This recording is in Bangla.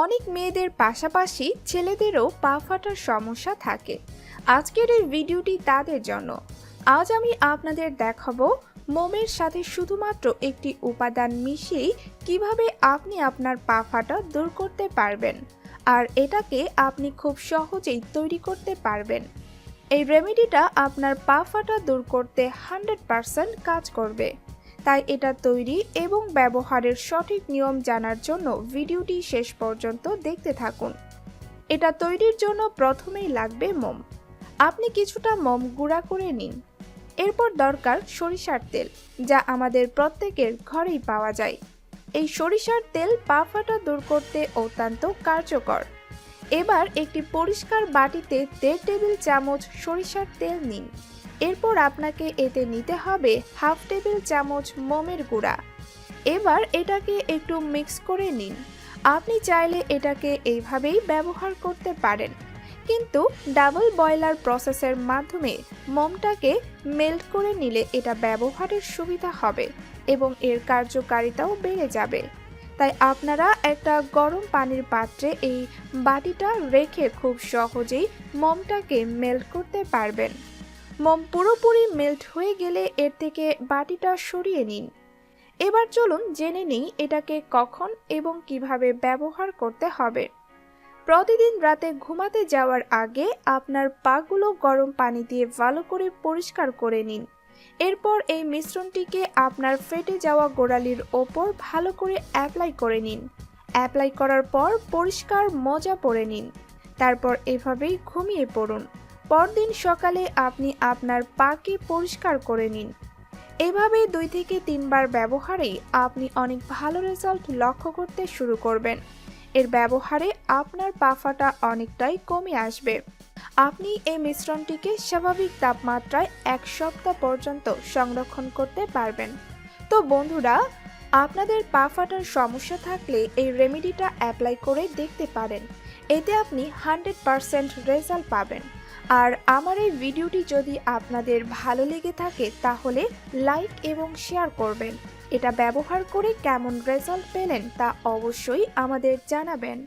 অনেক মেয়েদের পাশাপাশি ছেলেদেরও পা ফাটার সমস্যা থাকে। আজকের এই ভিডিওটি তাদের জন্য। আজ আমি আপনাদের দেখাবো মোমের সাথে শুধুমাত্র একটি উপাদান মিশিয়েই কীভাবে আপনি আপনার পা ফাটা দূর করতে পারবেন আর এটাকে আপনি খুব সহজেই তৈরি করতে পারবেন। এই রেমেডিটা আপনার পা ফাটা দূর করতে হান্ড্রেড পারসেন্ট কাজ করবে। তাই এটা তৈরি এবং ব্যবহারের সঠিক নিয়ম জানার জন্য ভিডিওটি শেষ পর্যন্ত দেখতে থাকুন। এটা তৈরির জন্য প্রথমেই লাগবে মোম। আপনি কিছুটা মোম গুঁড়া করে নিন। এরপর দরকার সরিষার তেল, যা আমাদের প্রত্যেকের ঘরেই পাওয়া যায়। এই সরিষার তেল পা ফাটা দূর করতে অত্যন্ত কার্যকর। এবার একটি পরিষ্কার বাটিতে দেড় টেবিল চামচ সরিষার তেল নিন। এরপর আপনাকে এতে নিতে হবে হাফ টেবিল চামচ মোমের গুঁড়া। এবার এটাকে একটু মিক্স করে নিন। আপনি চাইলে এটাকে এইভাবেই ব্যবহার করতে পারেন। কিন্তু ডাবল বয়লার প্রসেসের মাধ্যমে মোমটাকে মেল্ট করে নিলে এটা ব্যবহারের সুবিধা হবে এবং এর কার্যকারিতাও বেড়ে যাবে। তাই আপনারা একটা গরম পানির পাত্রে এই বাটিটা রেখে খুব সহজেই মোমটাকে মেল্ট করতে পারবেন। মোম পুরোপুরি মেল্ট হয়ে গেলে এর থেকে বাটিটা সরিয়ে নিন। এবার চলুন জেনে নিই এটাকে কখন এবং কীভাবে ব্যবহার করতে হবে। প্রতিদিন রাতে ঘুমাতে যাওয়ার আগে আপনার পাগুলো গরম পানি দিয়ে ভালো করে পরিষ্কার করে নিন। এরপর এই মিশ্রণটিকে আপনার ফেটে যাওয়া গোড়ালির ওপর ভালো করে অ্যাপ্লাই করে নিন। অ্যাপ্লাই করার পর পরিষ্কার মজা পরে নিন। তারপর এভাবেই ঘুমিয়ে পড়ুন। পরদিন সকালে আপনি আপনার পাকে পরিষ্কার করে নিন। এভাবে দুই থেকে তিনবার ব্যবহারেই আপনি অনেক ভালো রেজাল্ট লক্ষ্য করতে শুরু করবেন। এর ব্যবহারে আপনার পা ফাটা অনেকটাই কমে আসবে। আপনি এই মিশ্রণটিকে স্বাভাবিক তাপমাত্রায় এক সপ্তাহ পর্যন্ত সংরক্ষণ করতে পারবেন। তো বন্ধুরা, আপনাদের পা ফাটার সমস্যা থাকলে এই রেমেডিটা অ্যাপ্লাই করে দেখতে পারেন। এতে আপনি হান্ড্রেড পারসেন্ট রেজাল্ট পাবেন। আর আমার এই ভিডিওটি যদি আপনাদের ভালো লেগে থাকে, তাহলে লাইক এবং শেয়ার করবেন। এটা ব্যবহার করে কেমন রেজাল্ট পেলেন তা অবশ্যই আমাদের জানাবেন।